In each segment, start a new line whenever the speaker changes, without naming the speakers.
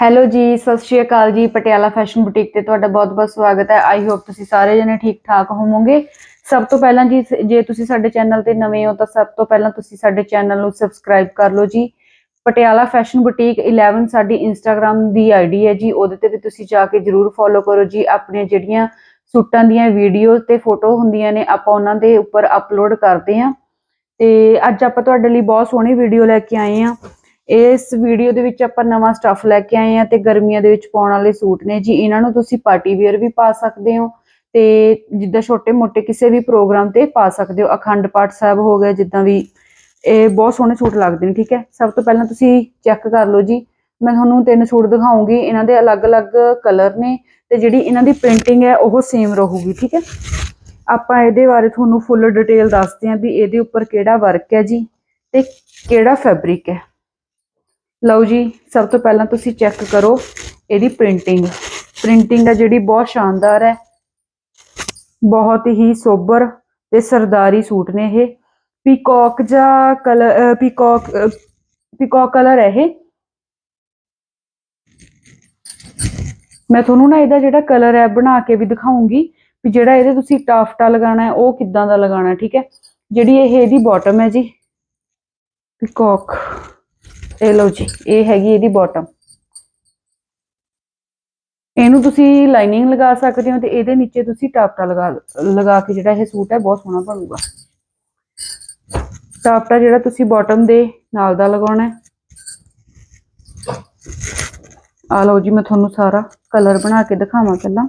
Hello ਜੀ, ਸਤਿ ਸ਼੍ਰੀ ਅਕਾਲ ਜੀ, ਪਟਿਆਲਾ ਫੈਸ਼ਨ ਬੁਟੀਕ ਤੇ ਤੁਹਾਡਾ ਬਹੁਤ-ਬਹੁਤ ਸਵਾਗਤ ਹੈ। ਆਈ ਹੋਪ ਤੁਸੀਂ ਸਾਰੇ ਜਣੇ ਠੀਕ ਠਾਕ ਹੋਵੋਗੇ। ਸਭ ਤੋਂ ਪਹਿਲਾਂ ਜੀ ਜੇ ਤੁਸੀਂ ਸਾਡੇ ਚੈਨਲ ਤੇ ਨਵੇਂ ਹੋ ਤਾਂ ਸਭ ਤੋਂ ਪਹਿਲਾਂ ਤੁਸੀਂ ਸਾਡੇ ਚੈਨਲ ਨੂੰ ਸਬਸਕ੍ਰਾਈਬ ਕਰ ਲਓ ਜੀ। ਪਟਿਆਲਾ ਫੈਸ਼ਨ ਬੁਟੀਕ 11 ਸਾਡੀ ਇੰਸਟਾਗ੍ਰam ਦੀ ਆਈਡੀ ਹੈ ਜੀ, ਉਹਦੇ ਤੇ ਵੀ ਤੁਸੀਂ ਜਾ ਕੇ ਜਰੂਰ ਫੋਲੋ ਕਰੋ ਜੀ। ਆਪਣੀਆਂ ਜਿਹੜੀਆਂ ਸੂਟਾਂ ਦੀਆਂ ਵੀਡੀਓਜ਼ ਤੇ ਫੋਟੋ ਹੁੰਦੀਆਂ ਨੇ, ਆਪਾਂ ਉਹਨਾਂ ਦੇ ਉੱਪਰ ਅਪਲੋਡ ਕਰਦੇ ਹਾਂ। ਤੇ ਅੱਜ ਆਪਾਂ ਤੁਹਾਡੇ ਲਈ ਬਹੁਤ ਸੋਹਣੀ ਵੀਡੀਓ ਲੈ ਕੇ ਆਏ ਹਾਂ। ਇਸ ਵੀਡੀਓ ਦੇ ਵਿੱਚ ਆਪਾਂ ਨਵਾਂ ਸਟੱਫ ਲੈ ਕੇ ਆਏ ਆ ਤੇ ਗਰਮੀਆਂ ਦੇ ਵਿੱਚ ਪਾਉਣ ਵਾਲੇ ਸੂਟ ਨੇ ਜੀ। ਇਹਨਾਂ ਨੂੰ ਤੁਸੀਂ ਪਾਰਟੀ ਵੇਅਰ ਵੀ ਪਾ ਸਕਦੇ ਹੋ ਤੇ ਜਿੱਦਾਂ ਛੋਟੇ-ਮੋਟੇ ਕਿਸੇ ਵੀ ਪ੍ਰੋਗਰਾਮ ਤੇ ਪਾ ਸਕਦੇ ਹੋ। ਅਖੰਡ ਪਾਠ ਸਾਹਿਬ ਹੋ ਗਿਆ, ਜਿੱਦਾਂ ਵੀ ਇਹ ਬਹੁਤ ਸੋਹਣੇ ਸੂਟ ਲੱਗਦੇ ਨੇ, ਠੀਕ ਹੈ? ਸਭ ਤੋਂ ਪਹਿਲਾਂ ਤੁਸੀਂ ਚੈੱਕ ਕਰ ਲਓ ਜੀ। ਮੈਂ ਤੁਹਾਨੂੰ ਤਿੰਨ ਸੂਟ ਦਿਖਾਉਂਗੀ। ਇਹਨਾਂ ਦੇ ਅਲੱਗ-ਅਲੱਗ ਕਲਰ ਨੇ ਤੇ ਜਿਹੜੀ ਇਹਨਾਂ ਦੀ ਪ੍ਰਿੰਟਿੰਗ ਹੈ, ਉਹ ਸੇਮ ਰਹੂਗੀ, ਠੀਕ ਹੈ? ਆਪਾਂ ਇਹਦੇ ਬਾਰੇ ਤੁਹਾਨੂੰ ਫੁੱਲ ਡਿਟੇਲ ਦੱਸਦੇ ਹਾਂ ਵੀ ਇਹਦੇ ਉੱਪਰ ਕਿਹੜਾ ਵਰਕ ਹੈ ਜੀ ਤੇ ਕਿਹੜਾ ਫੈਬਰਿਕ ਹੈ। ਲਓ ਜੀ, ਸਭ ਤੋਂ ਪਹਿਲਾਂ ਤੁਸੀਂ ਚੈੱਕ ਕਰੋ ਇਹਦੀ ਪ੍ਰਿੰਟਿੰਗ ਪ੍ਰਿੰਟਿੰਗ ਆ ਜਿਹੜੀ ਬਹੁਤ ਸ਼ਾਨਦਾਰ ਹੈ। ਬਹੁਤ ਹੀ ਸੋਬਰ ਤੇ ਸਰਦਾਰੀ ਸੂਟ ਨੇ ਇਹ। ਪੀਕੌਕ ਜਾਂ ਕਲਰ ਪੀਕੌਕ ਪੀਕੌਕ ਕਲਰ ਹੈ ਇਹ। ਮੈਂ ਤੁਹਾਨੂੰ ਨਾ ਇਹਦਾ ਜਿਹੜਾ ਕਲਰ ਹੈ ਬਣਾ ਕੇ ਵੀ ਦਿਖਾਉਂਗੀ ਵੀ ਜਿਹੜਾ ਇਹਦੇ ਤੁਸੀਂ ਟਾਫਟਾ ਲਗਾਉਣਾ ਹੈ, ਉਹ ਕਿੱਦਾਂ ਦਾ ਲਗਾਉਣਾ, ਠੀਕ ਹੈ? ਜਿਹੜੀ ਇਹ ਇਹਦੀ ਬਾਟਮ ਹੈ ਜੀ। ਪੀਕੌਕ ਇਹ ਲਓ ਜੀ, ਇਹ ਹੈਗੀ ਇਹਦੀ ਬਾਟਮ ਇਹਨੂੰ ਤੁਸੀਂ ਲਾਈਨਿੰਗ ਲਗਾ ਸਕਦੇ ਹੋ ਤੇ ਇਹਦੇ ਨੀਚੇ ਤੁਸੀਂ ਟਾਪਟਾ ਲਗਾ ਲਗਾ ਕੇ ਜਿਹੜਾ ਇਹ ਸੂਟ ਹੈ, ਬਹੁਤ ਸੋਹਣਾ ਬਣੂਗਾ। ਟਾਪਟਾ ਜਿਹੜਾ ਤੁਸੀਂ ਬਾਟਮ ਦੇ ਨਾਲ ਦਾ ਲਗਾਉਣਾ ਹੈ। ਆ ਲਓ ਜੀ, ਮੈਂ ਤੁਹਾਨੂੰ ਸਾਰਾ ਕਲਰ ਬਣਾ ਕੇ ਦਿਖਾਵਾਂ ਪਹਿਲਾਂ।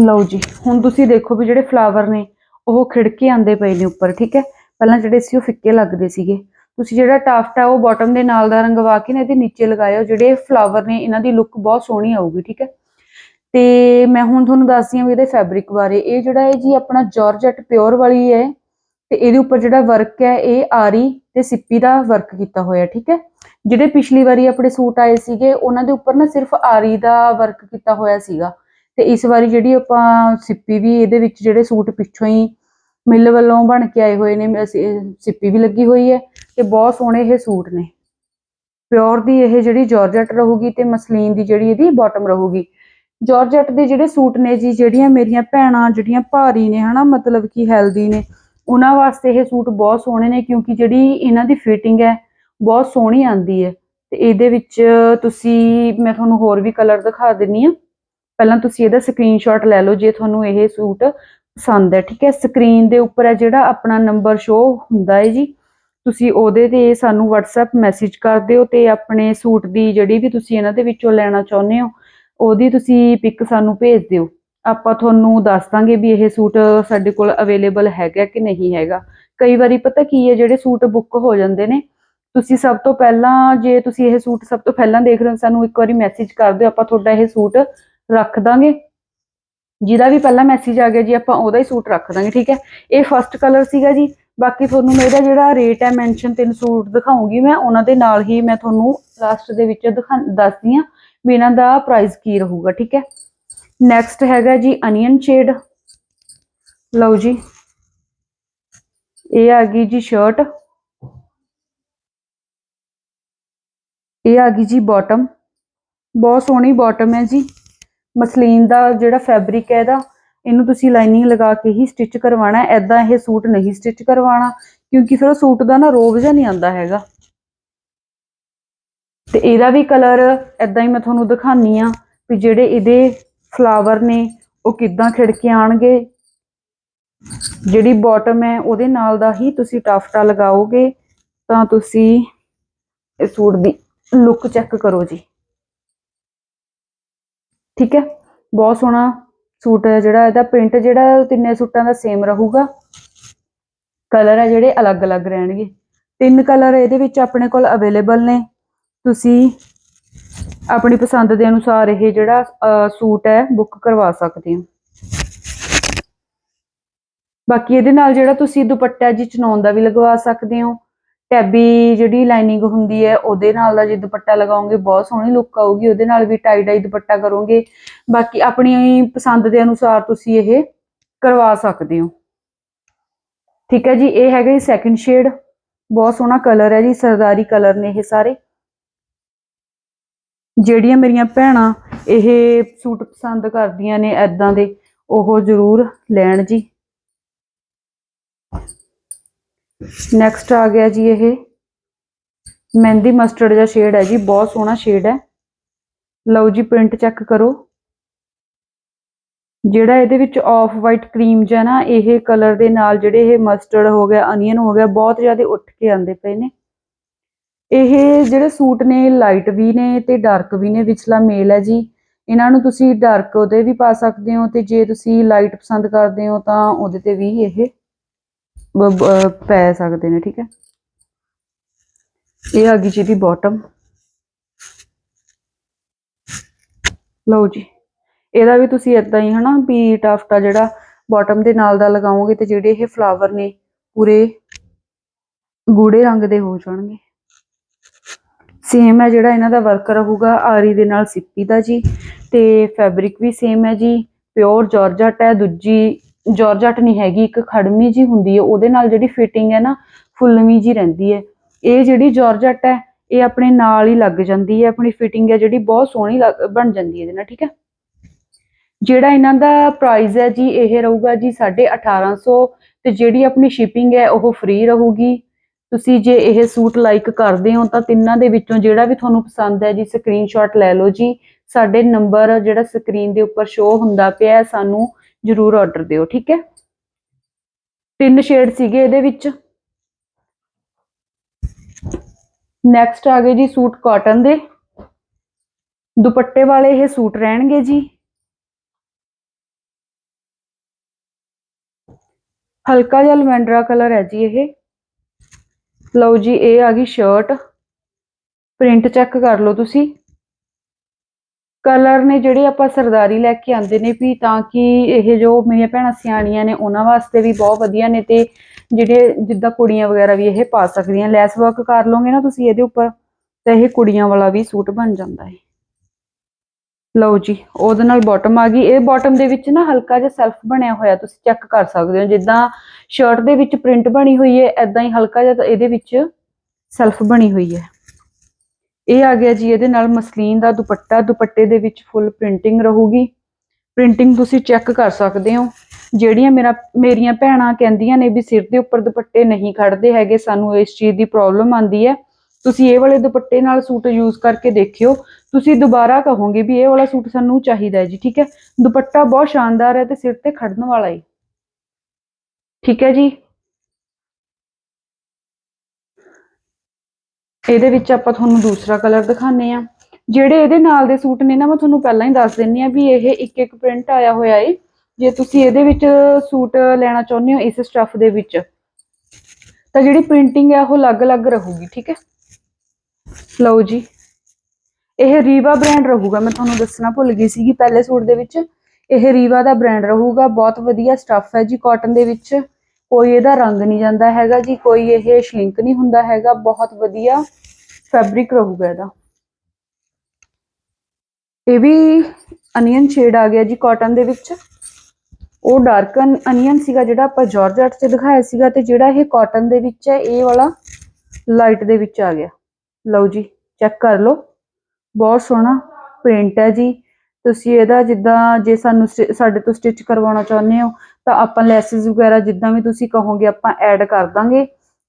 ਲਓ ਜੀ, ਹੁਣ ਤੁਸੀਂ ਦੇਖੋ ਵੀ ਜਿਹੜੇ ਫਲਾਵਰ ਨੇ ਉਹ ਖਿੜਕੇ ਆਂਦੇ ਪਏ ਨੇ ਉੱਪਰ, ਠੀਕ ਹੈ? ਪਹਿਲਾਂ ਜਿਹੜੇ ਸੀ ਉਹ ਫਿੱਕੇ ਲੱਗਦੇ ਸੀਗੇ। ਤੁਸੀਂ ਜਿਹੜਾ ਟਾਫਟ ਹੈ ਉਹ ਬਾਟਮ ਦੇ ਨਾਲ ਦਾ ਰੰਗਵਾ ਕੇ ਨਾ ਇਹਦੇ ਨੀਚੇ ਲਗਾਇਓ, ਜਿਹੜੇ ਫਲਾਵਰ ਨੇ, ਇਹਨਾਂ ਦੀ ਲੁੱਕ ਬਹੁਤ ਸੋਹਣੀ ਆਊਗੀ, ਠੀਕ ਹੈ? ਤੇ ਮੈਂ ਹੁਣ ਤੁਹਾਨੂੰ ਦੱਸਦੀ ਹਾਂ ਵੀ ਇਹਦੇ ਫੈਬਰਿਕ ਬਾਰੇ। ਇਹ ਜਿਹੜਾ ਹੈ ਜੀ ਆਪਣਾ ਜਾਰਜਟ ਪਿਓਰ ਵਾਲੀ ਹੈ, ਤੇ ਇਹਦੇ ਉੱਪਰ ਜਿਹੜਾ ਵਰਕ ਹੈ, ਇਹ ਆਰੀ ਤੇ ਸਿੱਪੀ ਦਾ ਵਰਕ ਕੀਤਾ ਹੋਇਆ, ਠੀਕ ਹੈ? ਜਿਹੜੇ ਪਿਛਲੀ ਵਾਰੀ ਆਪਣੇ ਸੂਟ ਆਏ ਸੀਗੇ, ਉਹਨਾਂ ਦੇ ਉੱਪਰ ਨਾ ਸਿਰਫ ਆਰੀ ਦਾ ਵਰਕ ਕੀਤਾ ਹੋਇਆ ਸੀਗਾ। ਤੇ ਇਸ ਵਾਰੀ ਜਿਹੜੀ ਆਪਾਂ ਸਿੱਪੀ ਵੀ ਇਹਦੇ ਵਿੱਚ ਜਿਹੜੇ ਸੂਟ ਪਿੱਛੋਂ ਹੀ ਮਿੱਲ ਵੱਲੋਂ ਬਣ ਕੇ ਆਏ ਹੋਏ ਨੇ ਸਿੱਪੀ ਵੀ ਲੱਗੀ ਹੋਈ ਹੈ ਤੇ ਬਹੁਤ ਸੋਹਣੇ ਇਹ ਸੂਟ ਨੇ। ਪਿਓਰ ਦੀ ਇਹ ਜਿਹੜੀ ਜਾਰਜਟ ਰਹੂਗੀ ਤੇ ਮਸਲੀਨ ਦੀ ਜਿਹੜੀ ਇਹਦੀ ਬਾਟਮ ਰਹੂਗੀ। ਜਾਰਜਟ ਦੇ ਜਿਹੜੇ ਸੂਟ ਨੇ ਜੀ, ਜਿਹੜੀਆਂ ਮੇਰੀਆਂ ਭੈਣਾਂ, ਜਿਹੜੀਆਂ ਭਾਰੀ ਨੇ, ਹਨਾ, ਮਤਲਬ ਕਿ ਹੈਲਦੀ ਨੇ, ਉਹਨਾਂ ਵਾਸਤੇ ਇਹ ਸੂਟ ਬਹੁਤ ਸੋਹਣੇ ਨੇ ਕਿਉਂਕਿ ਜਿਹੜੀ ਇਹਨਾਂ ਦੀ ਫਿਟਿੰਗ ਹੈ, ਬਹੁਤ ਸੋਹਣੀ ਆਂਦੀ ਹੈ। ਤੇ ਇਹਦੇ ਵਿੱਚ ਤੁਸੀਂ, ਮੈਂ ਤੁਹਾਨੂੰ ਹੋਰ ਵੀ ਕਲਰ ਦਿਖਾ ਦਿੰਨੀ ਆ ਪਹਿਲਾਂ ਤੁਸੀਂ ਇਹਦਾ ਸਕਰੀਨਸ਼ਾਟ ਲੈ ਲਓ ਜੇ ਤੁਹਾਨੂੰ ਇਹ ਸੂਟ ਪਸੰਦ ਹੈ, ਠੀਕ ਹੈ? ਸਕਰੀਨ ਦੇ ਉੱਪਰ ਹੈ ਜਿਹੜਾ ਆਪਣਾ ਨੰਬਰ ਸ਼ੋ ਹੁੰਦਾ ਹੈ ਜੀ। ਤੁਸੀਂ ਉਹਦੇ ਤੇ ਸਾਨੂੰ WhatsApp ਮੈਸੇਜ ਕਰ ਦਿਓ ਤੇ ਆਪਣੇ ਸੂਟ ਦੀ ਜਿਹੜੀ ਵੀ ਤੁਸੀਂ ਇਹਨਾਂ ਦੇ ਵਿੱਚੋਂ ਲੈਣਾ ਚਾਹੁੰਦੇ ਹੋ, ਉਹਦੀ ਤੁਸੀਂ ਪਿਕ ਸਾਨੂੰ ਭੇਜ ਦਿਓ। ਆਪਾਂ ਤੁਹਾਨੂੰ ਦੱਸ ਦਾਂਗੇ ਵੀ ਇਹ ਸੂਟ ਸਾਡੇ ਕੋਲ ਅਵੇਲੇਬਲ ਹੈਗਾ ਕਿ ਨਹੀਂ ਹੈਗਾ। ਕਈ ਵਾਰੀ ਪਤਾ ਕੀ ਹੈ, ਜਿਹੜੇ ਸੂਟ ਬੁੱਕ ਹੋ ਜਾਂਦੇ ਨੇ, ਤੁਸੀਂ ਸਭ ਤੋਂ ਪਹਿਲਾਂ, ਜੇ ਤੁਸੀਂ ਇਹ ਸੂਟ ਸਭ ਤੋਂ ਪਹਿਲਾਂ ਦੇਖ ਰਹੇ ਹੋ, ਸਾਨੂੰ ਇੱਕ ਵਾਰੀ ਮੈਸੇਜ ਕਰ ਦਿਓ, ਆਪਾਂ ਤੁਹਾਡਾ ਇਹ ਸੂਟ ਰੱਖ ਦਾਂਗੇ। ਜਿਹਦਾ ਵੀ ਪਹਿਲਾ ਮੈਸੇਜ ਆ ਗਿਆ ਜੀ, ਆਪਾਂ ਉਹਦਾ ਹੀ ਸੂਟ ਰੱਖ ਦਾਂਗੇ, ਠੀਕ ਹੈ? ਇਹ ਫਰਸਟ ਕਲਰ ਸੀਗਾ ਜੀ। ਬਾਕੀ ਤੁਹਾਨੂੰ ਮੇਰਾ ਜਿਹੜਾ ਰੇਟ ਹੈ ਮੈਂਸ਼ਨ ਤਿੰਨ ਸੂਟ ਦਿਖਾਉਂਗੀ ਮੈਂ, ਉਹਨਾਂ ਦੇ ਨਾਲ ਹੀ ਮੈਂ ਤੁਹਾਨੂੰ ਲਾਸਟ ਦੇ ਵਿੱਚ ਦਿਖਾ, ਦੱਸਦੀ ਆ ਵੀ ਇਹਨਾਂ ਦਾ ਪ੍ਰਾਈਸ ਕੀ ਰਹੂਗਾ, ਠੀਕ ਹੈ? ਨੈਕਸਟ ਹੈਗਾ ਜੀ ਅਨੀਅਨ ਸ਼ੇਡ ਲਓ ਜੀ। ਇਹ ਆ ਗਈ ਜੀ ਸ਼ਰਟ ਇਹ ਆ ਗਈ ਜੀ ਬਾਟਮ ਬਹੁਤ ਸੋਹਣੀ ਬਾਟਮ ਹੈ ਜੀ। ਮਸਲੀਨ ਦਾ ਜਿਹੜਾ ਫੈਬਰਿਕ ਹੈ ਇਹਦਾ, ਇਹਨੂੰ ਤੁਸੀਂ ਲਾਈਨਿੰਗ ਲਗਾ ਕੇ ਹੀ ਸਟਿਚ ਕਰਵਾਉਣਾ ਹੈ। ਐਦਾਂ ਇਹ ਸੂਟ ਨਹੀਂ ਸਟਿਚ ਕਰਵਾਉਣਾ, ਕਿਉਂਕਿ ਫਿਰ ਉਹ ਸੂਟ ਦਾ ਨਾ ਰੋਬ ਜਿਹਾ ਨਹੀਂ ਆਉਂਦਾ ਹੈਗਾ। ਤੇ ਇਹਦਾ ਵੀ ਕਲਰ ਐਦਾਂ ਹੀ ਮੈਂ ਤੁਹਾਨੂੰ ਦਿਖਾਨੀ ਆ ਵੀ ਜਿਹੜੇ ਇਹਦੇ ਫਲਾਵਰ ਨੇ, ਉਹ ਕਿੱਦਾਂ ਖਿੜਕੇ ਆਣਗੇ ਜਿਹੜੀ ਬਾਟਮ ਹੈ, ਉਹਦੇ ਨਾਲ ਦਾ ਹੀ ਤੁਸੀਂ ਟਾਫਟਾ ਲਗਾਓਗੇ, ਤਾਂ ਤੁਸੀਂ ਇਹ ਸੂਟ ਦੀ ਲੁੱਕ ਚੈੱਕ ਕਰੋ ਜੀ। ਠੀਕ ਹੈ? ਬਹੁਤ ਸੋਹਣਾ ਸੂਟ ਹੈ ਜਿਹੜਾ, ਇਹਦਾ ਪ੍ਰਿੰਟ ਜਿਹੜਾ ਤਿੰਨੇ ਸੂਟਾਂ ਦਾ ਸੇਮ ਰਹੂਗਾ। ਕਲਰ ਹੈ ਜਿਹੜੇ ਅਲੱਗ-ਅਲੱਗ ਰਹਿਣਗੇ। ਤਿੰਨ ਕਲਰ ਇਹਦੇ ਵਿੱਚ ਆਪਣੇ ਕੋਲ ਅਵੇਲੇਬਲ ਨੇ। ਤੁਸੀਂ ਆਪਣੀ ਪਸੰਦ ਦੇ ਅਨੁਸਾਰ ਇਹ ਜਿਹੜਾ ਸੂਟ ਹੈ ਬੁੱਕ ਕਰਵਾ ਸਕਦੇ ਹੋ। ਬਾਕੀ ਇਹਦੇ ਨਾਲ ਜਿਹੜਾ ਤੁਸੀਂ ਦੁਪੱਟਾ ਜੀ ਚਨਾਉਣ ਦਾ ਵੀ ਲਗਵਾ ਸਕਦੇ ਹੋ। ਟੈਬੀ ਜਿਹੜੀ ਲਾਈਨਿੰਗ ਹੁੰਦੀ ਹੈ, ਉਹਦੇ ਨਾਲ ਦਾ ਜੇ ਦੁਪੱਟਾ ਲਗਾਓਗੇ, ਬਹੁਤ ਸੋਹਣੀ ਲੁੱਕ ਆਊਗੀ, ਉਹਦੇ ਨਾਲ ਵੀ ਟਾਈ ਡਾਈ ਦੁਪੱਟਾ ਕਰੋਗੇ। ਬਾਕੀ ਆਪਣੀ ਪਸੰਦ ਦੇ ਅਨੁਸਾਰ ਤੁਸੀਂ ਇਹ ਕਰਵਾ ਸਕਦੇ ਹੋ। ਠੀਕ ਹੈ ਜੀ, ਇਹ ਹੈਗਾ ਜੀ ਸੈਕੰਡ ਸ਼ੇਡ ਬਹੁਤ ਸੋਹਣਾ ਕਲਰ ਹੈ ਜੀ, ਸਰਦਾਰੀ ਕਲਰ ਨੇ ਇਹ ਸਾਰੇ। ਜਿਹੜੀਆਂ ਮੇਰੀਆਂ ਭੈਣਾਂ ਇਹ ਸੂਟ ਪਸੰਦ ਕਰਦੀਆਂ ਨੇ ਐਦਾਂ ਦੇ, ਉਹ ਜ਼ਰੂਰ ਲੈਣ ਜੀ। ਨੈਕਸਟ ਆ ਗਿਆ ਜੀ ਇਹ। ਮਹਿੰਦੀ ਮਸਟਰਡ ਜਿਹਾ ਸ਼ੇਡ ਹੈ ਜੀ, ਬਹੁਤ ਸੋਹਣਾ ਸ਼ੇਡ ਹੈ। ਲਓ ਜੀ ਪ੍ਰਿੰਟ ਚੈੱਕ ਕਰੋ। ਜਿਹੜਾ ਇਹਦੇ ਵਿੱਚ ਆਫ ਵਾਈਟ ਕਰੀਮ ਜਿਹਾ ਨਾ, ਇਹ ਕਲਰ ਦੇ ਨਾਲ ਜਿਹੜੇ ਇਹ ਮਸਟਰਡ ਹੋ ਗਿਆ ਅਨੀਅਨ ਹੋ ਗਿਆ, ਬਹੁਤ ਜ਼ਿਆਦਾ ਉੱਠ ਕੇ ਆਉਂਦੇ ਪਏ ਨੇ। ਇਹ ਜਿਹੜੇ ਸੂਟ ਨੇ ਲਾਈਟ ਵੀ ਨੇ ਤੇ ਡਾਰਕ ਵੀ ਨੇ, ਵਿਚਲਾ ਮੇਲ ਹੈ ਜੀ। ਇਹਨਾਂ ਨੂੰ ਤੁਸੀਂ ਡਾਰਕ ਉਹਦੇ ਵੀ ਪਾ ਸਕਦੇ ਹੋ ਤੇ ਜੇ ਤੁਸੀਂ ਲਾਈਟ ਪਸੰਦ ਕਰਦੇ ਹੋ ਤਾਂ ਉਹਦੇ ਤੇ ਵੀ ਇਹ ਪੈ ਸਕਦੇ ਨੇ, ਠੀਕ ਹੈ? ਇਹ ਆ ਗਈ ਜੀ ਦੀ ਬਾਟਮ ਲਓ ਜੀ, ਇਹਦਾ ਵੀ ਤੁਸੀਂ ਇਦਾਂ ਹੀ ਹਨਾ, ਵੀ ਟਾਫਟਾ ਜਿਹੜਾ ਬਾਟਮ ਦੇ ਨਾਲ ਦਾ ਲਗਾਓਗੇ ਤੇ ਜਿਹੜੇ ਇਹ ਫਲਾਵਰ ਨੇ, ਪੂਰੇ ਗੂੜੇ ਰੰਗ ਦੇ ਹੋ ਜਾਣਗੇ। ਸੇਮ ਹੈ ਜਿਹੜਾ ਇਹਨਾਂ ਦਾ ਵਰਕ ਰਹੂਗਾ, ਆਰੀ ਦੇ ਨਾਲ ਸਿੱਪੀ ਦਾ ਜੀ, ਤੇ ਫੈਬਰਿਕ ਵੀ ਸੇਮ ਹੈ ਜੀ ਪਿਓਰ ਜਾਰਜਟ ਹੈ ਦੂਜੀ ਜਾਰਜਟ ਨਹੀਂ ਹੈਗੀ, ਇੱਕ ਖੜਮੀ ਜੀ ਹੁੰਦੀ ਹੈ, ਉਹਦੇ ਨਾਲ ਜਿਹੜੀ ਫਿਟਿੰਗ ਹੈ ਨਾ, ਫੁੱਲਵੀਂ ਜੀ ਰਹਿੰਦੀ ਹੈ। ਇਹ ਜਿਹੜੀ ਜਾਰਜਟ ਹੈ, ਇਹ ਆਪਣੇ ਨਾਲ ਹੀ ਲੱਗ ਜਾਂਦੀ ਹੈ, ਆਪਣੀ ਫਿਟਿੰਗ ਹੈ ਜਿਹੜੀ ਬਹੁਤ ਸੋਹਣੀ ਲੱਗ- ਬਣ ਜਾਂਦੀ ਹੈ ਇਹਦੇ ਨਾਲ, ਠੀਕ ਹੈ? ਜਿਹੜਾ ਇਹਨਾਂ ਦਾ ਪ੍ਰਾਈਸ ਹੈ ਜੀ, ਇਹ ਰਹੂਗਾ ਜੀ 1850 ਤੇ ਜਿਹੜੀ ਆਪਣੀ ਸ਼ਿਪਿੰਗ ਹੈ, ਉਹ ਫ੍ਰੀ ਰਹੂਗੀ। ਤੁਸੀਂ ਜੇ ਇਹ ਸੂਟ ਲਾਈਕ ਕਰਦੇ ਹੋ, ਤਾਂ ਤਿੰਨਾਂ ਦੇ ਵਿੱਚੋਂ ਜਿਹੜਾ ਵੀ ਤੁਹਾਨੂੰ ਪਸੰਦ ਹੈ ਜੀ ਸਕਰੀਨਸ਼ਾਟ ਲੈ ਲਓ ਜੀ। ਸਾਡੇ ਨੰਬਰ ਜਿਹੜਾ ਸਕਰੀਨ ਦੇ ਉੱਪਰ ਸ਼ੋ ਹੁੰਦਾ ਪਿਆ ਸਾਨੂੰ ਜਰੂਰ ਆਰਡਰ ਦਿਓ, ਠੀਕ ਹੈ? ਤਿੰਨ ਸ਼ੇਡ ਸੀਗੇ ਇਹਦੇ ਵਿੱਚ। ਨੈਕਸਟ ਆ ਗਏ ਜੀ ਸੂਟ ਕਾਟਨ ਦੇ। ਦੁਪੱਟੇ ਵਾਲੇ ਇਹ ਸੂਟ ਰਹਿਣਗੇ ਜੀ। ਹਲਕਾ ਜਿਹਾ ਲਵੈਂਡਰਾ ਕਲਰ ਹੈ ਜੀ ਇਹ। ਲਓ ਜੀ, ਇਹ ਆ ਗਈ ਸ਼ਰਟ ਪ੍ਰਿੰਟ ਚੈੱਕ ਕਰ ਲਓ ਤੁਸੀਂ। ਕਲਰ ਨੇ ਜਿਹੜੇ ਆਪਾਂ ਸਰਦਾਰੀ ਲੈ ਕੇ ਆਂਦੇ ਨੇ ਵੀ ਤਾਂ ਕਿ ਇਹ ਜੋ ਮੇਰੀਆਂ ਭੈਣਾਂ ਸਿਆਣੀਆਂ ਨੇ, ਉਹਨਾਂ ਵਾਸਤੇ ਵੀ ਬਹੁਤ ਵਧੀਆ ਨੇ ਤੇ ਜਿਹੜੇ ਜਿੱਦਾਂ ਕੁੜੀਆਂ ਵਗੈਰਾ ਵੀ ਇਹ ਪਾ ਸਕਦੀਆਂ। ਲੈਸ ਵਰਕ ਕਰ ਲਓਗੇ ਨਾ ਤੁਸੀਂ ਇਹਦੇ ਉੱਪਰ, ਤਾਂ ਇਹ ਕੁੜੀਆਂ ਵਾਲਾ ਵੀ ਸੂਟ ਬਣ ਜਾਂਦਾ ਹੈ ਲਓ ਜੀ, ਉਹਦੇ ਨਾਲ ਬਾਟਮ ਆ ਗਈ। ਇਹ ਬਾਟਮ ਦੇ ਵਿੱਚ ਨਾ ਹਲਕਾ ਜਿਹਾ ਸੈਲਫ ਬਣਿਆ ਹੋਇਆ, ਤੁਸੀਂ ਚੈੱਕ ਕਰ ਸਕਦੇ ਹੋ। ਜਿੱਦਾਂ ਸ਼ਰਟ ਦੇ ਵਿੱਚ ਪ੍ਰਿੰਟ ਬਣੀ ਹੋਈ ਹੈ ਐਦਾਂ ਹੀ ਹਲਕਾ ਜਿਹਾ ਇਹਦੇ ਵਿੱਚ ਸੈਲਫ ਬਣੀ ਹੋਈ ਹੈ। ਇਹ ਆ ਗਿਆ ਜੀ, ਇਹਦੇ ਨਾਲ ਮਸਲੀਨ ਦਾ ਦੁਪੱਟਾ, ਦੁਪੱਟੇ ਦੇ ਵਿੱਚ ਫੁੱਲ ਪ੍ਰਿੰਟਿੰਗ ਰਹੂਗੀ। ਪ੍ਰਿੰਟਿੰਗ ਤੁਸੀਂ ਚੈੱਕ ਕਰ ਸਕਦੇ ਹੋ। ਜਿਹੜੀਆਂ ਮੇਰਾ, ਮੇਰੀਆਂ ਭੈਣਾਂ ਕਹਿੰਦੀਆਂ ਨੇ ਵੀ ਸਿਰ ਦੇ ਉੱਪਰ ਦੁਪੱਟੇ ਨਹੀਂ ਖੜਦੇ ਹੈਗੇ, ਸਾਨੂੰ ਇਸ ਚੀਜ਼ ਦੀ ਪ੍ਰੋਬਲਮ ਆਂਦੀ ਹੈ। ਤੁਸੀਂ ਇਹ ਵਾਲੇ ਦੁਪੱਟੇ ਨਾਲ ਸੂਟ ਯੂਜ਼ ਕਰਕੇ ਦੇਖਿਓ। ਤੁਸੀਂ ਦੁਬਾਰਾ ਕਹੋਗੇ ਵੀ ਇਹ ਵਾਲਾ ਸੂਟ ਸਾਨੂੰ ਚਾਹੀਦਾ ਹੈ ਜੀ, ਠੀਕ ਹੈ? ਦੁਪੱਟਾ ਬਹੁਤ ਸ਼ਾਨਦਾਰ ਹੈ ਤੇ ਸਿਰ ਤੇ ਖੜਨ ਵਾਲਾ ਹੈ। ਠੀਕ ਹੈ ਜੀ? ਇਹਦੇ ਵਿੱਚ ਆਪਾਂ ਤੁਹਾਨੂੰ ਦੂਸਰਾ ਕਲਰ ਦਿਖਾਣੇ ਆ ਜਿਹੜੇ ਇਹਦੇ ਨਾਲ ਦੇ ਸੂਟ ਨੇ ਨਾ, ਮੈਂ ਤੁਹਾਨੂੰ ਪਹਿਲਾਂ ਹੀ ਦੱਸ ਦਿੰਨੀ ਆ ਵੀ ਇਹ ਇੱਕ ਇੱਕ ਪ੍ਰਿੰਟ ਆਇਆ ਹੋਇਆ ਏ। ਜੇ ਤੁਸੀਂ ਇਹਦੇ ਵਿੱਚ ਸੂਟ ਲੈਣਾ ਚਾਹੁੰਦੇ ਹੋ ਇਸ ਸਟੱਫ ਦੇ ਵਿੱਚ, ਤਾਂ ਜਿਹੜੀ ਪ੍ਰਿੰਟਿੰਗ ਹੈ ਉਹ ਅਲੱਗ-ਅਲੱਗ ਰਹੂਗੀ, ਠੀਕ ਹੈ? ਲਓ ਜੀ। ਇਹ ਰੀਵਾ ਬ੍ਰਾਂਡ ਰਹੂਗਾ, ਮੈਂ ਤੁਹਾਨੂੰ ਦੱਸਣਾ ਭੁੱਲ ਗਈ ਸੀਗੀ ਪਹਿਲੇ ਸੂਟ ਦੇ ਵਿੱਚ। ਇਹ ਰੀਵਾ ਦਾ ਬ੍ਰਾਂਡ ਰਹੂਗਾ, ਬਹੁਤ ਵਧੀਆ ਸਟੱਫ ਹੈ ਜੀ ਕਾਟਨ ਦੇ ਵਿੱਚ। ਕੋਈ ਇਹਦਾ ਰੰਗ ਨਹੀਂ ਜਾਂਦਾ ਹੈਗਾ ਜੀ, ਕੋਈ ਇਹ ਸ਼ਿੰਕ ਨਹੀਂ ਹੁੰਦਾ ਹੈਗਾ, ਬਹੁਤ ਵਧੀਆ ਫੈਬਰਿਕ ਰਹੂਗਾ ਇਹਦਾ। ਇਹ ਵੀ ਅਨੀਅਨ ਸ਼ੇਡ ਆ ਗਿਆ ਜੀ ਕਾਟਨ ਦੇ ਵਿੱਚ। ਉਹ ਡਾਰਕ ਅਨੀਅਨ ਸੀਗਾ ਜਿਹੜਾ ਆਪਾਂ ਜਾਰਜਟ 'ਚ ਦਿਖਾਇਆ ਸੀਗਾ ਤੇ ਜਿਹੜਾ ਇਹ ਕਾਟਨ ਦੇ ਵਿੱਚ ਹੈ, ਇਹ ਵਾਲਾ ਲਾਈਟ ਦੇ ਵਿੱਚ ਆ ਗਿਆ। ਲਓ ਜੀ ਚੈੱਕ ਕਰ ਲਓ। ਬਹੁਤ ਸੋਹਣਾ ਪ੍ਰਿੰਟ ਹੈ ਜੀ। ਤੁਸੀਂ ਇਹਦਾ ਜਿੱਦਾਂ ਜੇ ਸਾਨੂੰ ਸਟਿ- ਸਾਡੇ ਤੋਂ ਸਟਿਚ ਕਰਵਾਉਣਾ ਚਾਹੁੰਦੇ ਹੋ, ਤਾਂ ਆਪਾਂ ਲੈਸਸ ਵਗੈਰਾ ਜਿੱਦਾਂ ਵੀ ਤੁਸੀਂ ਕਹੋਗੇ ਆਪਾਂ ਐਡ ਕਰ ਦਾਂਗੇ।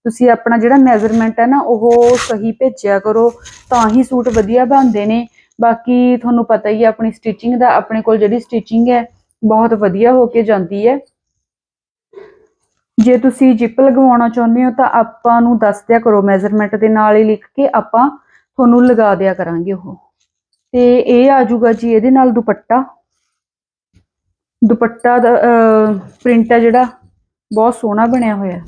ਤੁਸੀਂ ਆਪਣਾ ਜਿਹੜਾ ਮੈਜ਼ਰਮੈਂਟ ਹੈ ਨਾ, ਉਹ ਸਹੀ ਭੇਜਿਆ ਕਰੋ, ਤਾਂ ਹੀ ਸੂਟ ਵਧੀਆ ਬਣਦੇ ਨੇ। ਬਾਕੀ ਤੁਹਾਨੂੰ ਪਤਾ ਹੀ ਹੈ, ਆਪਣੀ ਸਟਿਚਿੰਗ ਦਾ, ਆਪਣੇ ਕੋਲ ਜਿਹੜੀ ਸਟਿਚਿੰਗ ਹੈ, ਬਹੁਤ ਵਧੀਆ ਹੋ ਕੇ ਜਾਂਦੀ ਹੈ। ਜੇ ਤੁਸੀਂ ਜਿਪ ਲਗਵਾਉਣਾ ਚਾਹੁੰਦੇ ਹੋ, ਤਾਂ ਆਪਾਂ ਨੂੰ ਦੱਸ ਦਿਆ ਕਰੋ ਮੈਜ਼ਰਮੈਂਟ ਦੇ ਨਾਲ ਹੀ ਲਿਖ ਕੇ ਆਪਾਂ ਤੁਹਾਨੂੰ ਲਗਾ ਦਿਆ ਕਰਾਂਗੇ ਉਹ। ਤੇ ਇਹ ਆ ਜਾਊਗਾ ਜੀ ਇਹਦੇ ਨਾਲ ਦੁਪੱਟਾ। ਦੁਪੱਟਾ ਦਾ ਪ੍ਰਿੰਟ ਹੈ ਜਿਹੜਾ, ਬਹੁਤ ਸੋਹਣਾ ਬਣਿਆ ਹੋਇਆ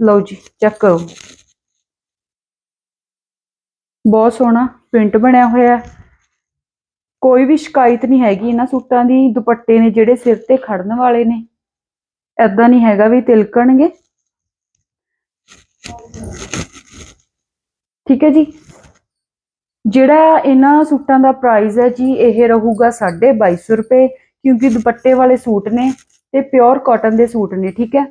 ਲਓ ਜੀ ਚੈੱਕ ਕਰੋ। ਬਹੁਤ ਸੋਹਣਾ ਪ੍ਰਿੰਟ ਬਣਿਆ ਹੋਇਆ ਕੋਈ ਵੀ ਸ਼ਿਕਾਇਤ ਨਹੀਂ ਹੈਗੀ ਇਹਨਾਂ ਸੂਟਾਂ ਦੀ, ਦੁਪੱਟੇ ਨੇ ਜਿਹੜੇ ਸਿਰ ਤੇ ਖੜਨ ਵਾਲੇ ਨੇ। ਐਦਾਂ ਨਹੀਂ ਹੈਗਾ ਵੀ ਤਿਲਕਣਗੇ। ਠੀਕ ਹੈ ਜੀ? ਜਿਹੜਾ ਇਹਨਾਂ ਸੂਟਾਂ ਦਾ ਪ੍ਰਾਈਸ ਹੈ ਜੀ, ਇਹ ਰਹੂਗਾ 2250 ਰੁਪਏ, ਕਿਉਂਕਿ ਦੁਪੱਟੇ ਵਾਲੇ ਸੂਟ ਨੇ ਤੇ ਪਿਓਰ ਕਾਟਨ ਦੇ ਸੂਟ ਨੇ, ਠੀਕ ਹੈ?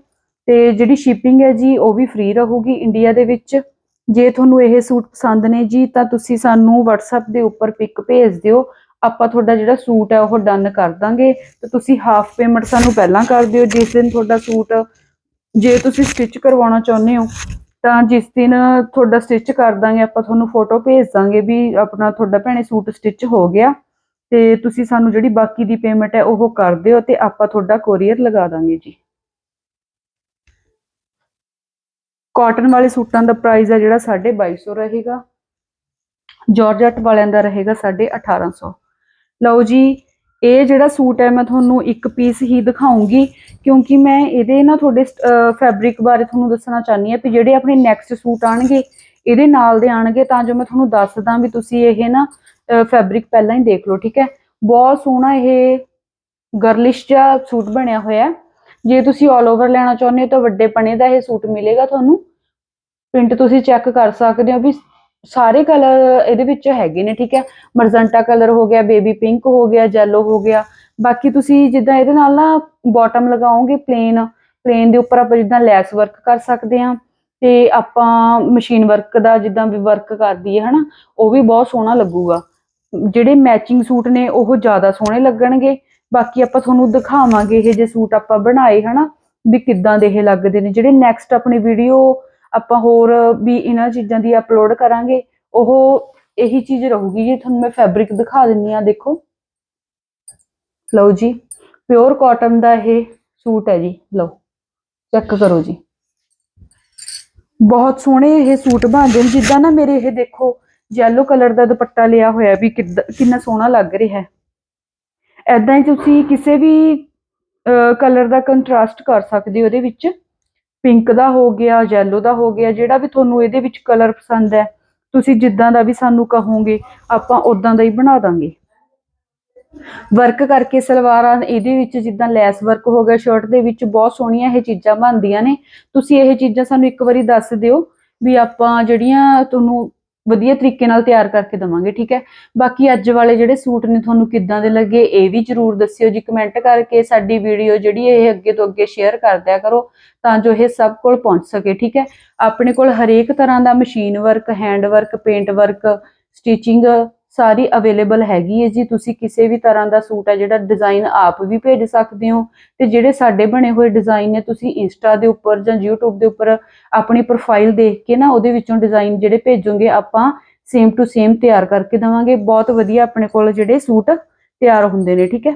ਤੇ ਜਿਹੜੀ ਸ਼ਿਪਿੰਗ ਹੈ ਜੀ, ਉਹ ਵੀ ਫ੍ਰੀ ਰਹੂਗੀ ਇੰਡੀਆ ਦੇ ਵਿੱਚ। ਜੇ ਤੁਹਾਨੂੰ ਇਹ ਸੂਟ ਪਸੰਦ ਨੇ ਜੀ, ਤਾਂ ਤੁਸੀਂ ਸਾਨੂੰ WhatsApp ਦੇ ਉੱਪਰ ਪਿਕ ਭੇਜ ਦਿਓ। ਆਪਾਂ ਤੁਹਾਡਾ ਜਿਹੜਾ ਸੂਟ ਹੈ, ਉਹ ਡਨ ਕਰ ਦਾਂਗੇ। ਤੇ ਤੁਸੀਂ ਹਾਫ ਪੇਮੈਂਟ ਸਾਨੂੰ ਪਹਿਲਾਂ ਕਰ ਦਿਓ, ਜਿਸ ਦਿਨ ਤੁਹਾਡਾ ਸੂਟ, ਜੇ ਤੁਸੀਂ ਸਟਿਚ ਕਰਵਾਉਣਾ ਚਾਹੁੰਦੇ ਹੋ। ਤਾਂ ਜਿਸ ਦਿਨ ਤੁਹਾਡਾ ਸਟਿਚ ਕਰ ਦਾਂਗੇ, ਆਪਾਂ ਤੁਹਾਨੂੰ ਫੋਟੋ ਭੇਜ ਦਾਂਗੇ ਵੀ ਆਪਣਾ ਤੁਹਾਡਾ ਭੈਣੇ ਸੂਟ ਸਟਿਚ ਹੋ ਗਿਆ ਤੇ ਤੁਸੀਂ ਸਾਨੂੰ ਜਿਹੜੀ ਬਾਕੀ ਦੀ ਪੇਮੈਂਟ ਹੈ ਉਹ ਕਰ ਦਿਓ ਤੇ ਆਪਾਂ ਤੁਹਾਡਾ ਕੋਰੀਅਰ ਲਗਾ ਦਾਂਗੇ ਜੀ। ਕਾਟਨ ਵਾਲੇ ਸੂਟਾਂ ਦਾ ਪ੍ਰਾਈਸ ਹੈ ਜਿਹੜਾ 2250 ਰਹੇਗਾ। ਜਾਰਜਟ ਵਾਲਿਆਂ ਦਾ ਰਹੇਗਾ 1850 ਲਓ ਜੀ ਇਹ ਜਿਹੜਾ ਸੂਟ ਹੈ, ਮੈਂ ਤੁਹਾਨੂੰ ਇੱਕ ਪੀਸ ਹੀ ਦਿਖਾਉਂਗੀ, ਕਿਉਂਕਿ ਮੈਂ ਇਹਦੇ ਨਾ ਤੁਹਾਡੇ ਫੈਬਰਿਕ ਬਾਰੇ ਤੁਹਾਨੂੰ ਦੱਸਣਾ ਚਾਹਨੀ ਆ ਵੀ ਜਿਹੜੇ ਆਪਣੇ ਨੈਕਸਟ ਸੂਟ ਆਣਗੇ, ਇਹਦੇ ਨਾਲ ਦੇ ਆਣਗੇ, ਤਾਂ ਜੋ ਮੈਂ ਤੁਹਾਨੂੰ ਦੱਸਦਾ ਵੀ ਤੁਸੀਂ ਇਹ ਨਾ ਫੈਬਰਿਕ ਪਹਿਲਾਂ ਹੀ ਦੇਖ ਲਓ, ਠੀਕ ਹੈ? ਬਹੁਤ ਸੋਹਣਾ ਇਹ ਗਰਲਿਸ਼ ਜਿਹਾ ਸੂਟ ਬਣਿਆ ਹੋਇਆ ਜੇ ਤੁਸੀਂ 올 ਓਵਰ ਲੈਣਾ ਚਾਹੁੰਦੇ ਹੋ ਤਾਂ ਵੱਡੇ ਪਣੇ ਦਾ ਇਹ ਸੂਟ ਮਿਲੇਗਾ ਤੁਹਾਨੂੰ। ਪ੍ਰਿੰਟ ਤੁਸੀਂ ਚੈੱਕ ਕਰ ਸਕਦੇ ਹੋ ਵੀ ਸਾਰੇ ਕਲਰ ਇਹਦੇ ਵਿੱਚ ਹੈਗੇ ਨੇ, ਠੀਕ ਹੈ? ਮਰਜ਼ੰਟਾ ਕਲਰ ਹੋ ਗਿਆ ਬੇਬੀ ਪਿੰਕ ਹੋ ਗਿਆ ਜੈਲੋ ਹੋ ਗਿਆ। ਬਾਕੀ ਤੁਸੀਂ ਜਿੱਦਾਂ ਇਹਦੇ ਨਾਲ ਨਾ ਬਾਟਮ ਲਗਾਓਗੇ ਪਲੇਨ ਪਲੇਨ ਦੇ ਉੱਪਰ ਆਪਾਂ ਜਿੱਦਾਂ ਲੈਸ ਵਰਕ ਕਰ ਸਕਦੇ ਹਾਂ ਤੇ ਆਪਾਂ ਮਸ਼ੀਨ ਵਰਕ ਦਾ ਜਿੱਦਾਂ ਵੀ ਵਰਕ ਕਰਦੀ ਹੈ ਹਨਾ, ਉਹ ਵੀ ਬਹੁਤ ਸੋਹਣਾ ਲੱਗੂਗਾ। ਜਿਹੜੇ ਮੈਚਿੰਗ ਸੂਟ ਨੇ, ਉਹ ਜ਼ਿਆਦਾ ਸੋਹਣੇ ਲੱਗਣਗੇ। ਬਾਕੀ ਆਪਾਂ ਤੁਹਾਨੂੰ ਦਿਖਾਵਾਂਗੇ ਇਹ ਜੇ ਸੂਟ ਆਪਾਂ ਬਣਾਏ, ਹਨਾ, ਵੀ ਕਿੱਦਾਂ ਦੇ ਇਹ ਲੱਗਦੇ ਨੇ। ਜਿਹੜੇ ਨੈਕਸਟ ਆਪਣੀ ਵੀਡੀਓ ਆਪਾਂ ਹੋਰ ਵੀ ਇਹਨਾਂ ਚੀਜ਼ਾਂ ਦੀ ਅਪਲੋਡ ਕਰਾਂਗੇ, ਉਹ ਇਹੀ ਚੀਜ਼ ਰਹੂਗੀ ਜੀ, ਤੁਹਾਨੂੰ ਮੈਂ ਫੈਬਰਿਕ ਦਿਖਾ ਦਿੰਨੀ ਆ, ਦੇਖੋ। ਲਓ ਜੀ ਪਿਓਰ ਕਾਟਨ ਦਾ ਇਹ ਸੂਟ ਹੈ ਜੀ, ਲਓ ਚੈੱਕ ਕਰੋ ਜੀ। ਬਹੁਤ ਸੋਹਣੇ ਇਹ ਸੂਟ ਬਣਦੇ ਨੇ, ਜਿੱਦਾਂ ਨਾ ਮੇਰੇ ਇਹ ਦੇਖੋ ਯੈਲੋ ਕਲਰ ਦਾ ਦੁਪੱਟਾ ਲਿਆ ਹੋਇਆ ਵੀ ਕਿੱਦਾਂ, ਕਿੰਨਾ ਸੋਹਣਾ ਲੱਗ ਰਿਹਾ। ਹੈ ਐਦਾਂ ਹੀ ਤੁਸੀਂ ਕਿਸੇ ਵੀ ਕਲਰ ਦਾ ਕੰਟਰਾਸਟ ਕਰ ਸਕਦੇ ਹੋ ਉਹਦੇ ਵਿੱਚ। ਪਿੰਕ ਦਾ ਹੋ ਗਿਆ ਯੈਲੋ ਦਾ ਹੋ ਗਿਆ, ਜਿਹੜਾ ਵੀ ਤੁਹਾਨੂੰ ਇਹਦੇ ਵਿੱਚ ਕਲਰ ਪਸੰਦ ਹੈ, ਤੁਸੀਂ ਜਿੱਦਾਂ ਦਾ ਵੀ ਸਾਨੂੰ ਕਹੋਗੇ, ਆਪਾਂ ਉਦਾਂ ਦਾ ਹੀ ਬਣਾ ਦਾਂਗੇ। ਵਰਕ ਕਰਕੇ ਸਲਵਾਰਾਂ ਇਹਦੇ ਵਿੱਚ ਜਿੱਦਾਂ ਲੈਸ ਵਰਕ ਹੋ ਗਿਆ ਸ਼ਰਟ ਦੇ ਵਿੱਚ ਬਹੁਤ ਸੋਹਣੀਆਂ ਇਹ ਚੀਜ਼ਾਂ ਬਣਦੀਆਂ ਨੇ। ਤੁਸੀਂ ਇਹ ਚੀਜ਼ਾਂ ਸਾਨੂੰ ਇੱਕ ਵਾਰੀ ਦੱਸ ਦਿਓ ਵੀ ਆਪਾਂ ਜਿਹੜੀਆਂ ਤੁਹਾਨੂੰ ਵਧੀਆ ਤਰੀਕੇ ਨਾਲ ਤਿਆਰ ਕਰਕੇ ਦਵਾਂਗੇ, ਠੀਕ ਹੈ? ਬਾਕੀ ਅੱਜ ਵਾਲੇ ਜਿਹੜੇ ਸੂਟ ਨੇ, ਤੁਹਾਨੂੰ ਕਿੱਦਾਂ ਦੇ ਲੱਗੇ ਇਹ ਵੀ ਜਰੂਰ ਦੱਸਿਓ ਜੀ ਕਮੈਂਟ ਕਰਕੇ ਸਾਡੀ ਵੀਡੀਓ ਜਿਹੜੀ ਇਹ ਅੱਗੇ ਤੋਂ ਅੱਗੇ ਸ਼ੇਅਰ ਕਰ ਦਿਆ ਕਰੋ ਤਾਂ ਜੋ ਇਹ ਸਭ ਕੋਲ ਪਹੁੰਚ ਸਕੇ, ਠੀਕ ਹੈ? ਆਪਣੇ ਕੋਲ ਹਰੇਕ ਤਰ੍ਹਾਂ ਦਾ machine work hand work paint work stitching ਸਾਰੀ ਅਵੇਲੇਬਲ ਹੈਗੀ ਹੈ ਜੀ। ਤੁਸੀਂ ਕਿਸੇ ਵੀ ਤਰ੍ਹਾਂ ਦਾ ਸੂਟ ਹੈ ਜਿਹੜਾ ਡਿਜ਼ਾਈਨ ਆਪ ਵੀ ਭੇਜ ਸਕਦੇ ਹੋ ਤੇ ਜਿਹੜੇ ਸਾਡੇ ਬਣੇ ਹੋਏ ਡਿਜ਼ਾਈਨ ਨੇ, ਤੁਸੀਂ ਇੰਸਟਾ ਦੇ ਉੱਪਰ ਜਾਂ YouTube ਦੇ ਉੱਪਰ ਆਪਣੀ ਪ੍ਰੋਫਾਈਲ ਦੇਖ ਕੇ ਨਾ ਉਹਦੇ ਵਿੱਚੋਂ ਡਿਜ਼ਾਈਨ ਜਿਹੜੇ ਭੇਜੋਗੇ, ਆਪਾਂ ਸੇਮ ਟੂ ਸੇਮ ਤਿਆਰ ਕਰਕੇ ਦਵਾਂਗੇ। ਬਹੁਤ ਵਧੀਆ ਆਪਣੇ ਕੋਲ ਜਿਹੜੇ ਸੂਟ ਤਿਆਰ ਹੁੰਦੇ ਨੇ, ਠੀਕ ਹੈ?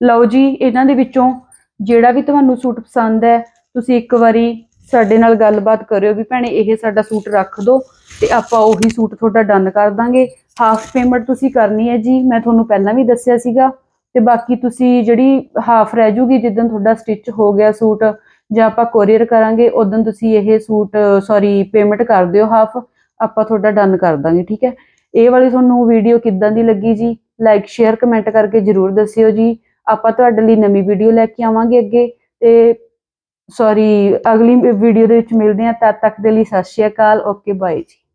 ਲਓ ਜੀ, ਇਹਨਾਂ ਦੇ ਵਿੱਚੋਂ ਜਿਹੜਾ ਵੀ ਤੁਹਾਨੂੰ ਸੂਟ ਪਸੰਦ ਹੈ, ਤੁਸੀਂ ਇੱਕ ਵਾਰੀ ਸਾਡੇ ਨਾਲ ਗੱਲਬਾਤ ਕਰਿਓ ਵੀ ਭੈਣੇ, ਇਹ ਸਾਡਾ ਸੂਟ ਰੱਖ ਦਿਓ ਤੇ ਆਪਾਂ ਉਹੀ ਸੂਟ ਤੁਹਾਡਾ ਡਨ ਕਰ ਦਾਂਗੇ। ਹਾਫ ਪੇਮੈਂਟ ਤੁਸੀਂ ਕਰਨੀ ਹੈ ਜੀ, ਮੈਂ ਤੁਹਾਨੂੰ ਪਹਿਲਾਂ ਵੀ ਦੱਸਿਆ ਸੀਗਾ ਤੇ ਬਾਕੀ ਤੁਸੀਂ ਜਿਹੜੀ ਹਾਫ ਰਹਿ ਜੂਗੀ, ਜਿੱਦਣ ਤੁਹਾਡਾ ਸਟਿਚ ਹੋ ਗਿਆ ਸੂਟ ਜਾਂ ਆਪਾਂ ਕੋਰੀਅਰ ਕਰਾਂਗੇ ਉਦੋਂ ਤੁਸੀਂ ਇਹ ਸੂਟ ਸੌਰੀ ਪੇਮੈਂਟ ਕਰ ਦਿਓ ਹਾਫ ਆਪਾਂ ਤੁਹਾਡਾ ਡਨ ਕਰ ਦਾਂਗੇ, ਠੀਕ ਹੈ? ਇਹ ਵਾਲੀ ਤੁਹਾਨੂੰ ਵੀਡੀਓ ਕਿੱਦਾਂ ਦੀ ਲੱਗੀ ਜੀ? ਲਾਈਕ ਸ਼ੇਅਰ ਕਮੈਂਟ ਕਰਕੇ ਜਰੂਰ ਦੱਸਿਓ ਜੀ। ਆਪਾਂ ਤੁਹਾਡੇ ਲਈ ਨਵੀਂ ਵੀਡੀਓ ਲੈ ਕੇ ਆਵਾਂਗੇ ਅੱਗੇ ਤੇ ਸੌਰੀ ਅਗਲੀ ਵੀਡੀਓ ਦੇ ਵਿੱਚ ਮਿਲਦੇ ਹਾਂ, ਤਦ ਤੱਕ ਦੇ ਲਈ ਸਤਿ ਸ਼੍ਰੀ ਅਕਾਲ ਓਕੇ ਬਾਏ ਜੀ।